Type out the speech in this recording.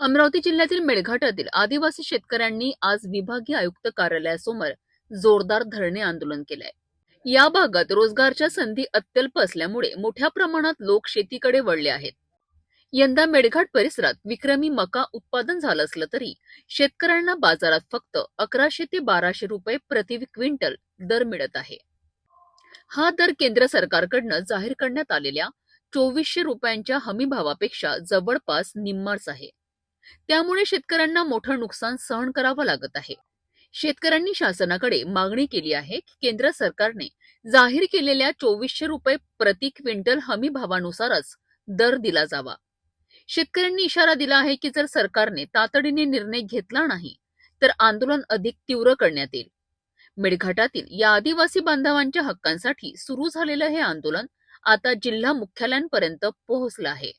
अमरावती जिल्ह्यातील मेळघाटातील आदिवासी शेतकऱ्यांनी आज विभागीय आयुक्त कार्यालयासमोर जोरदार धरणे आंदोलन केलंय. या भागात रोजगारच्या संधी अत्यल्प असल्यामुळे मोठ्या प्रमाणात लोक शेतीकडे वळले आहेत. यंदा मेळघाट परिसरात विक्रमी मका उत्पादन झालं असलं तरी शेतकऱ्यांना बाजारात फक्त अकराशे ते बाराशे रुपये प्रति क्विंटल दर मिळत आहे. हा दर केंद्र सरकारकडनं जाहीर करण्यात आलेल्या चोवीसशे रुपयांच्या हमी भावापेक्षा जवळपास निम्माच आहे. त्यामुळे शेतकऱ्यांना मोठं नुकसान सहन करावं लागत आहे. शेतकऱ्यांनी शासनाकडे मागणी केली आहे की केंद्र सरकारने जाहीर केलेल्या चोवीसशे रुपये प्रति क्विंटल हमी भावानुसारच दर दिला जावा. शेतकऱ्यांनी इशारा दिला आहे की जर सरकारने तातडीने निर्णय घेतला नाही तर आंदोलन अधिक तीव्र करण्यात येईल. मेळघाटातील या आदिवासी बांधवांच्या हक्कांसाठी सुरू झालेलं हे आंदोलन आता जिल्हा मुख्यालयांपर्यंत पोहोचलं आहे.